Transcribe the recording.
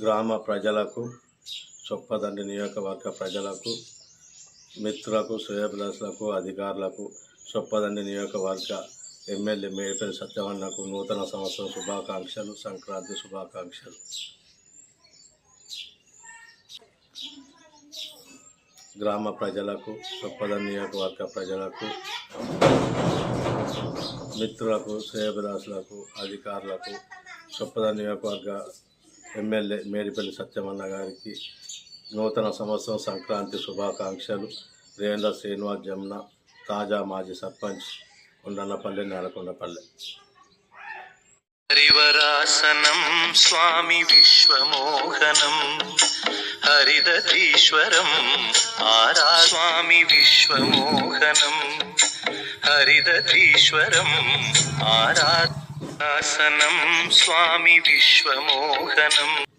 గ్రామ ప్రజలకు చొప్పదండి నియోజకవర్గ ప్రజలకు మిత్రులకు శ్రేయభిలాసులకు అధికారులకు చొప్పదండి నియోజకవర్గ ఎమ్మెల్యే మేడిపల్లి సత్యవన్నకు నూతన సంవత్సరం శుభాకాంక్షలు సంక్రాంతి శుభాకాంక్షలు. గ్రామ ప్రజలకు చొప్పదండి నియోజకవర్గ ప్రజలకు మిత్రులకు శ్రేయభిలాసులకు అధికారులకు చొప్పదండి నియోజకవర్గ ఎమ్మెల్యే మేడిపల్లి సత్యమన్న గారికి నూతన సంవత్సరం సంక్రాంతి శుభాకాంక్షలు. రేంద్ర శ్రీనివాస్ జమున తాజా మాజీ సర్పంచ్ కొండన్నపల్లి నేలకొండపల్లి. హరివరాసనం స్వామి విశ్వమోహనం హరిదతీశ్వరం ఆరా స్వామి విశ్వమోహనం హరిదతీశ్వరం ఆరాసనం స్వామి విశ్వమోహనం.